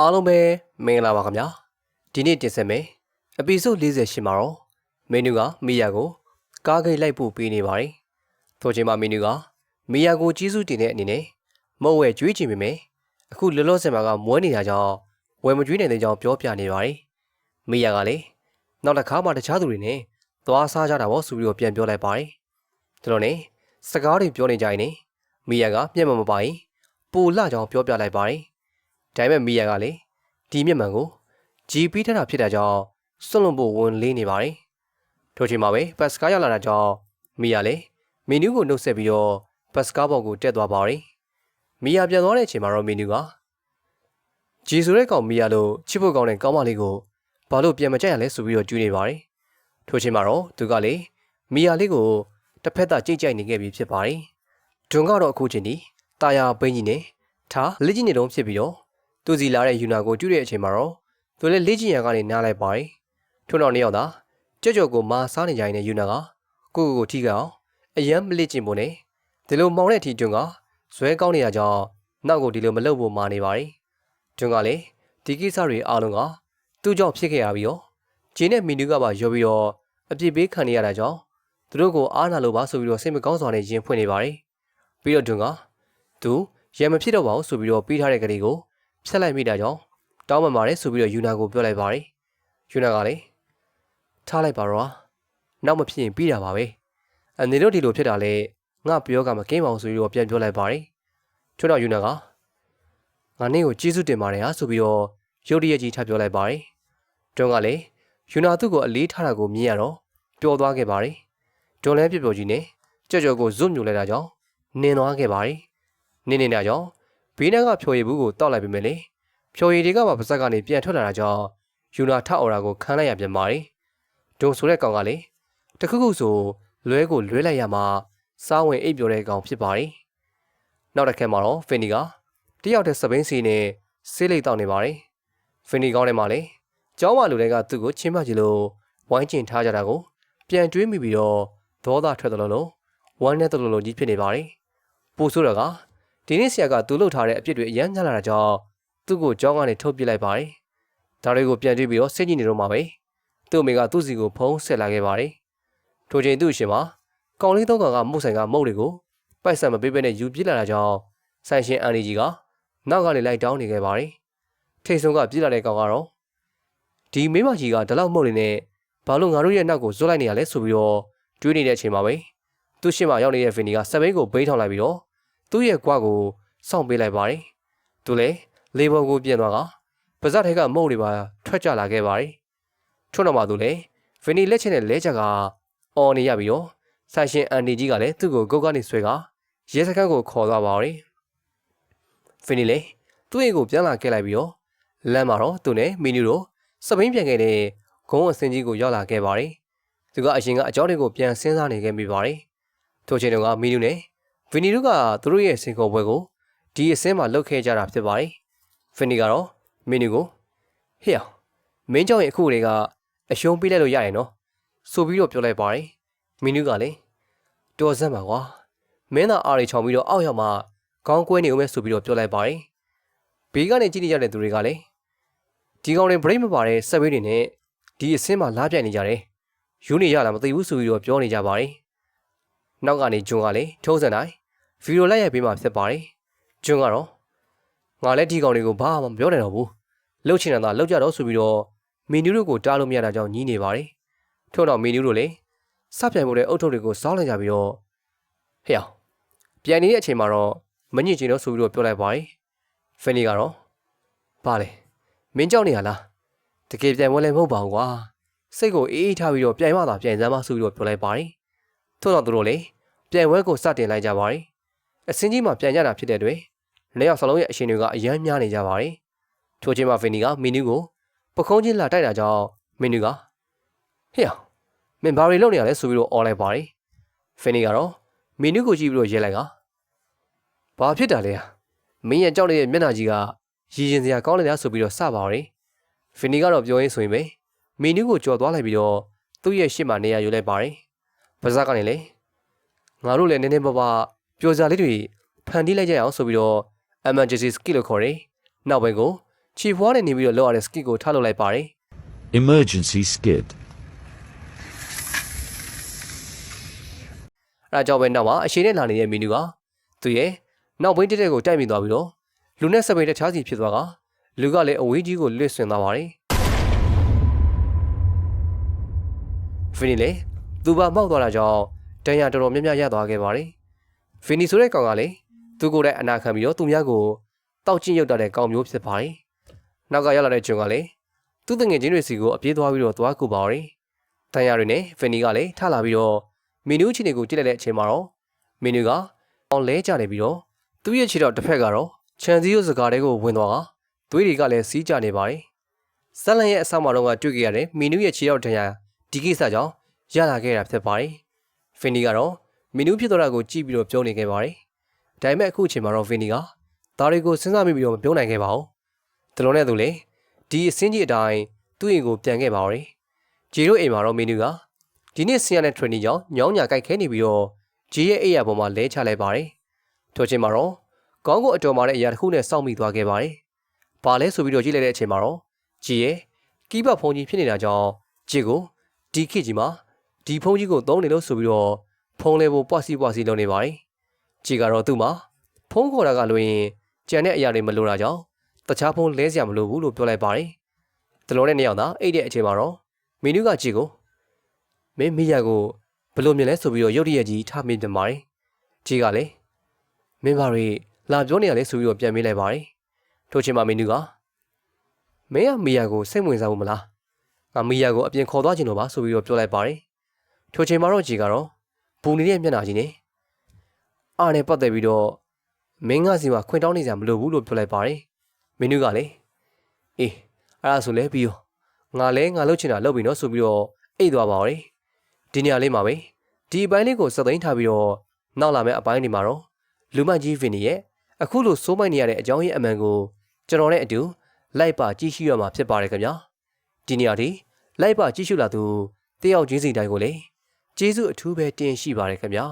အားလုံးပဲမင်္ဂလာပါခင်ဗျာဒီနေ့တင်ဆက်မယ်အပီဆို48မှာတော့မင်းနူကမီယာကို ကားဂိတ်လိုက်ဖို့ပေးနေပါတယ်ထို့ချိန်မှာမင်းနူကမီယာကိုကြီးစုတင်တဲ့အနေနဲ့မဟုတ်ဝဲကြွေးချင်ပေမဲ့အခုလောလောဆယ်မှာကမွဲနေတာကြောင့်ဝယ်မကြွေးနိုင်တဲ့ကြောင့်ပြောပြနေပါတယ်မီယာကလည်းနောက်တစ်ခါမှတခြားသူတွေနဲ့သွားစားကြတာပေါ့ဆိုပြီးတော့ပြန်ပြောလိုက်ပါတယ်ဒါလို့နဲ့စကားတွေပြောနေကြရင်မီယာကမျက်မှန်မပါရင်ပိုလှကြောင်ပြောပြလိုက်ပါတယ် ဒါပေမဲ့မီယာကလည်းဒီမျက်မှန်ကိုကြည်ပြီးထတာဖြစ်တာကြောင့်စွန့်လွတ်ဖို့ဝန်လေးနေပါတယ်ထို့ချိန်မှာပဲပတ်စကားရောက်လာတာကြောင့်မီယာလည်းမီနူးကိုနှုတ်ဆက်ပြီးတော့ပတ်စကားဘော်ကိုတက်သွားပါတယ်မီယာပြန်သွားတဲ့အချိန်မှာတော့မီနူးကဂျီဆိုတဲ့ကောင်မီယာလို့ချစ်ဖို့ကောင်းတဲ့ကောင်းမလေးကိုဘာလို့ပြန်မကြက်ရလဲဆိုပြီးတော့ကြွေးနေပါတယ်ထို့ချိန်မှာတော့သူကလေမီယာလေးကိုတစ်ဖက်သားကြိတ်ကြိုက်နေခဲ့ပြီဖြစ်ပါတယ်ဒွန်ကတော့အခုချိန်ဒီတာယာပိန်းကြီးနဲ့ထားလက်ကြီးနေတုံးဖြစ်ပြီးတော့ သူစီလာတဲ့ယူနာကိုကျွတဲ့အချိန်မှာတော့သူလည်းလက်ကြီးရံကနေနားလိုက်ပါတယ်ထို့နောက်နှစ်ယောက်သာကြော့ကြော့ကိုမာစားနေကြတဲ့ယူနာကကိုကိုကိုထိကအောင်အယမ်းမလက်ကျင်ဖို့နဲ့ဒီလိုမောင်းတဲ့အထီကျွန်းကဇွဲကောင်းနေတာကြောင့်နောက်ကိုဒီလိုမလုပ်ဖို့မာနေပါတယ်ကျွန်းကလည်းဒီကိစ္စတွေအားလုံးကသူ့ကြောင့်ဖြစ်ခဲ့ရပြီးတော့ဂျင်းနဲ့မီနူးကပါရောပြီးတော့အပြစ်ပေးခံနေရတာကြောင့်သူတို့ကိုအားနာလို့ပါဆိုပြီးတော့စိတ်မကောင်းစွာနဲ့ရင်ဖွင့်နေပါတယ်ပြီးတော့တွန်းကသူရံမဖြစ်တော့ပါဘူးဆိုပြီးတော့ပြီးထားတဲ့ကလေးကို ဖြတ်လိုက်မိတာကြောင့်တောင်းပန်ပါတယ်ဆိုပြီးတော့ယူနာကိုပြောလိုက်ပါတယ်ယူနာကလည်းထားလိုက်ပါတော့နောက်မဖြစ်ရင်ပြီးတာပါပဲအနေတို့ဒီလိုဖြစ်တာလေငါပြောကမကင်းပါဘူးဆိုပြီးတော့ပြန်ပြောလိုက်ပါတယ်ထွန်းတော့ယူနာကငါနေ့ကိုကျေးဇူးတင်ပါတယ်ဟာဆိုပြီးတော့ရုတ်တရက်ကြီးထပ်ပြောလိုက်ပါတယ်တွန်းကလည်းယူနာသူ့ကိုအလေးထားတာကိုမြင်ရတော့ပျော်သွားခဲ့ပါတယ်တွန်းလဲပြပျော်ကြီးနဲ့ကြော့ကြော့ကိုဇွတ်မြူလိုက်တာကြောင့်နင်းသွားခဲ့ပါတယ်နင်းနေတာကြောင့် ဘေးနားကဖြော်ရည်ဘူးကိုတောက်လိုက်ပြီမယ်လေဖြော်ရည်တွေကမှပါဇက်ကနေပြန်ထွက်လာတာကြောင့်ယူနာထအော်ရာကိုခံလိုက်ရပြန်ပါတယ်ဒုံဆိုတဲ့ကောင်ကလေတခုခုဆိုလွဲကိုလွဲလိုက်ရမှာစားဝင်အိပ်ပျော်တဲ့ကောင်ဖြစ်ပါတယ်နောက်တစ်ခါမှာတော့ဖင်နီကတယောက်တည်းစပိန်စီနဲ့ဆေးလိတ်တောက်နေပါတယ်ဖင်နီကောင်းထဲမှာလေကျောင်းမလူတွေကသူ့ကိုချင်းမကြည့်လို့ဝိုင်းကျင်ထားကြတာကိုပြန်တွေးမိပြီးတော့ဒေါသထွက်တယ်လို့လို့ဝမ်းနဲ့တယ်လို့လို့ကြီးဖြစ်နေပါတယ်ပို့ဆိုတော့က ဒီနေ့ဆရာကသူ့လုပ်ထားတဲ့အပြစ်တွေအရန်ညလာတာကြောင့်သူ့ကိုကြောင်းကနေထုတ်ပစ်လိုက်ပါတယ်ဒါတွေကိုပြန်တွေးပြီးတော့စိတ်ကြည့်နေတော့မှာပဲသူ့အမေကသူ့စီကိုဖုံးဆက်လာခဲ့ပါတယ်ထိုချိန်သူ့အရှင်မှာကောင်လေးတော့ကောင်ကမုတ်ဆိုင်ကမုတ်တွေကိုပိုက်ဆံမပေးဘဲနဲ့ယူပြစ်လာတာကြောင့်ဆိုင်ရှင်အန်ဒီကြီးကနောက်ကနေလိုက်တောင်းနေခဲ့ပါတယ်ထိတ်ဆုံးကပြစ်လာတဲ့ကောင်ကတော့ဒီမိမကြီးကဒီလောက်မုတ်နေနဲ့ဘာလို့ငါတို့ရဲ့နောက်ကိုဇွတ်လိုက်နေရလဲဆိုပြီးတော့တွေးနေတဲ့အချိန်မှာပဲသူ့ရှင်းမှာရောက်နေတဲ့ဖင်နီကစပိန်ကိုဘေးထောင်လိုက်ပြီးတော့ သူ့ရဲ့ကွာကိုစောင့်ပေးလိုက်ပါတယ်သူလည်းလေဘော်ကိုပြင်သွားကပါဇက်ထဲကမုတ်တွေပါထွက်ကြလာခဲ့ပါတယ်ထွန်းတော်မှာသူလည်းဖင်နီလက်ချင်တဲ့လဲချက်ကအော်နေရပြီးတော့ဆိုင်ရှင်အန်ဒီကြီးကလည်းသူ့ကိုကုတ်ကနေဆွဲကရဲစခန်းကိုခေါ်သွားပါတယ်ဖင်နီလည်းသူ့အိမ်ကိုပြန်လာခဲ့လိုက်ပြီးတော့လမ်းမှာတော့သူနဲ့မီနူတို့စပိန်ပြန်ခဲ့တဲ့ဂုံးအစင်ကြီးကိုရောက်လာခဲ့ပါတယ်။သူကအရင်ကအကြောင်းတွေကိုပြန်စဉ်းစားနေခဲ့မိပါတယ်။ထိုချိန်တုန်းကမီနူနဲ့ ဗီနီတို့ကသူတို့ရဲ့စင်ကောပွဲကိုဒီအစင်းမှာလှုပ်ခဲ့ကြတာဖြစ်ပါတယ်။ဗီနီကတော့မီနူကိုဟေ့အောင်မင်းကြောင့်ရဲ့အခုတွေကအရှုံးပေးလိုက်လို့ရတယ်နော်။ဆိုပြီးတော့ပြောလိုက်ပါတယ်။မီနူကလည်းတော်စမ်းပါကွာ။မင်းသာအားရီချောင်ပြီးတော့အောက်ရောက်မှခေါင်းကွဲနေဦးမယ်ဆိုပြီးတော့ပြောလိုက်ပါတယ်။ဘေးကနေကြည့်နေကြတဲ့သူတွေကလည်းဒီကောင်တွေ break မပါတဲ့ဆက်ဘေးတွေနဲ့ဒီအစင်းမှာလားပြိုင်နေကြတယ်။ယူနေရလားမသိဘူးဆိုပြီးတော့ပြောနေကြပါတယ်။ နောက်ကနေဂျွန်ကလည်းထုံးစံတိုင်းဗီဒီယိုလိုက်ရိုက်ပေးမှဖြစ်ပါတယ်။ဂျွန်ကတော့ငါလည်းဒီကောင်တွေကိုဘာမှမပြောနိုင်တော့ဘူး။လှုပ်ချင်တာသာလှုပ်ကြတော့ဆိုပြီးတော့မီနူးတို့ကိုတားလို့မရတာကြောင့်ညီးနေပါတယ်။ထို့တော့မီနူးတို့လည်းစပြိုင်မှုတဲ့အုတ်ထုတ်တွေကိုစောင်းလိုက်ကြပြီးတော့ဟေ့အောင်ပြန်နေတဲ့အချိန်မှာတော့မညစ်ချင်တော့ဆိုပြီးတော့ပြောလိုက်ပါတယ်။ဖန်နီကတော့ဘာလဲမင်းကြောက်နေရလားတကယ်ပြန်ဝင်လည်းမဟုတ်ပါဘူးကွာစိတ်ကိုအေးအေးထားပြီးတော့ပြန်မှသာပြန်စမ်းမဆိုပြီးတော့ပြောလိုက်ပါတယ် ထို့တော့သူတို့လည်းပြန်ဝဲကိုစတင်လိုက်ကြပါတယ်အစင်းကြီးမှာပြန်ကြတာဖြစ်တဲ့အတွက်လက်ရောက်စလုံးရဲ့အရှင်တွေကအယမ်းများနေကြပါတယ်ထိုချိန်မှာဗင်နီကမီနူးကိုပခုံးချင်းလာတိုက်တာကြောင့်မီနူးကဟေ့မင်းဘာတွေလုပ်နေရလဲဆိုပြီးတော့អော်လိုက်ပါတယ်ဖင်နီကတော့မီနူးကိုကြည့်ပြီးတော့ရဲလိုက်ကဘာဖြစ်တာလဲမင်းရဲ့ကြောက်နေတဲ့မျက်နှာကြီးကရည်ရင်စရာကောင်းနေတာဆိုပြီးတော့စပါရယ်ဖီနီကတော့ပြောရင်းဆိုရင်ပဲမီနူးကိုကြော်သွားလိုက်ပြီးတော့သူ့ရဲ့ရှစ်မှာနေရာယူလိုက်ပါတယ် ပါဇက်ကနေလေငါတို့လည်းနည်းနည်းပါးပါးပျော်စရာလေးတွေဖန်တီးလိုက်ကြအောင်ဆိုပြီးတော့ emergency skill လို့ခေါ်တယ်နောက်ပိုင်းကိုချီဖွားနဲ့နေပြီးတော့လောက်ရတဲ့ skit ကိုထားလုပ်လိုက်ပါတယ် Emergency skid. အဲဒါကြောင့်ပဲနောက်မှာအရှိန်နဲ့လာနေတဲ့မီနူကသူရဲ့နောက်ဘိန်းတက်တဲ့ကိုတိုက်မိသွားပြီးတော့လူနဲ့စပိန်တခြားစီဖြစ်သွားကလူကလည်းအဝေးကြီးကိုလွတ်ဆွင်သွားပါတယ်ဖီနီလေ သူပါမောက်သွားတာကြောင့်တန်ရတော်တော်များများရသွားခဲ့ပါတယ်ဖီနီဆိုတဲ့ကောင်ကလည်းသူကိုယ်တိုင်အနာခံပြီးတော့သူများကိုတောက်ကျင့်ရုပ်တာတဲ့ကောင်မျိုးဖြစ်ပါတယ်နောက်ကရောက်လာတဲ့ဂျွန်ကလည်းသူ့တငယ်ချင်းတွေစီကိုအပြေးသွားပြီးတော့သွားကူပါပါတယ်တန်ရတွေနဲ့ဖီနီကလည်းထလာပြီးတော့မီနူးချီနေကိုကြည့်လိုက်တဲ့အချိန်မှာတော့မီနူးကအောင်လဲကြနေပြီးတော့သူ့ရဲ့ခြေတော့တစ်ဖက်ကတော့ခြံစည်းရိုးစကားတဲကိုဝင်သွားကသွေးတွေကလည်းစီးကြနေပါတယ်။ဇက်လန်ရဲ့အဆောက်မှာတော့ကတွေ့ကြရတဲ့မီနူးရဲ့ခြေတော့တရာဒီကိစ္စကြောင့် ရလာခဲ့တာဖြစ်ပါတယ်။ဖင်နီကတော့မီနူးဖြစ်သွားတာကိုကြည့်ပြီးတော့ပြောနေခဲ့ပါတယ်။ဒါပေမဲ့အခုအချိန်မှာတော့ဖင်နီကဒါတွေကိုစဉ်းစားမိပြီးတော့မပြောနိုင်ခဲ့ပါဘူး။တလုံးနဲ့သူလေဒီအစင်းကြီးအတိုင်းသူ့အိမ်ကိုပြန်ခဲ့ပါတော့။ဂျီရိုအိမ်မှာတော့မီနူးကဒီနေ့ဆင်ရတဲ့ training ကြောင့်ညောင်းညာကြိုက်ခဲနေပြီးတော့ဂျီရဲ့အိယာပေါ်မှာလဲချလိုက်ပါတယ်။ထို့ချင်းမှာတော့ကောင်းကိုအတော်မာတဲ့အရာတစ်ခုနဲ့စောင့်မိသွားခဲ့ပါတယ်။ဘာလဲဆိုပြီးတော့ကြည့်လိုက်တဲ့အချိန်မှာတော့ဂျီရဲ့ကီးဘတ်ဖုန်းကြီးဖြစ်နေတာကြောင့်ဂျီကိုဒီခေတ်ကြီးမှာ ဒီဖုန်းကြီးကိုသုံးနေလို့ဆိုပြီးတော့ဖုန်းလေးပေါ်ပွားစီပွားစီလုပ်နေပါတယ်။ဂျီကတော့သူ့မှာဖုန်းခေါ်တာကလွင်ကြံတဲ့အရာတွေမလိုတာကြောင့်တခြားဖုန်းလဲစရာမလိုဘူးလို့ပြောလိုက်ပါတယ်။တလုံးနဲ့နှစ်ယောက်သာအိတ်တဲ့အချိန်မှာတော့မီနူးကဂျီကိုမင်းမိရကိုဘလို့မြင်လဲဆိုပြီးတော့ရုတ်တရက်ကြီးထားမိတယ်မာရီကြီးကလည်းမင်းဘာတွေလာပြောနေရလဲဆိုပြီးတော့ပြန်မေးလိုက်ပါတယ်ထို့ချင်းမှမင်းသူကမင်းကမိရကိုစိတ်ဝင်စားဘူးမလားငါမိရကိုအပြင်ခေါ်သွားခြင်းတော့ပါဆိုပြီးတော့ပြောလိုက်ပါတယ် ထို့ချင်းမှတော့ကြီးကတော့ဘူနေတဲ့မျက်နှာကြီးနဲ့အားနဲ့ပတ်သက်ပြီးတော့မင်းကစီမှာခွင်တောင်းနေကြမလို့ဘူးလို့ပြောလိုက်ပါတယ်မင်းသူကလည်းအေးအဲ့ဒါဆိုလဲပြီးရောငါလဲငါလုပ်ချင်တာလုပ်ပြီနော်ဆိုပြီးတော့အိတ်သွားပါတော့ဒီနေရာလေးမှာပဲဒီအပိုင်းလေးကိုစက်သိမ်းထားပြီးတော့နောက်လာမယ့်အပိုင်းတွေမှာတော့လူမကြီးဗင်နီရဲ့အခုလိုစိုးမိုက်နေရတဲ့အကြောင်းရင်းအမှန်ကိုကျွန်တော်နဲ့အတူလိုက်ပါကြည့်ရှုရမှာဖြစ်ပါတယ်ခင်ဗျာဒီနေရာဒီလိုက်ပါကြည့်ရှုလာသူတယောက်ချင်းစီတိုင်းကိုလည်း ကျေးဇူးအထူးပဲတင်ရှိပါတယ်ခင်ဗျာ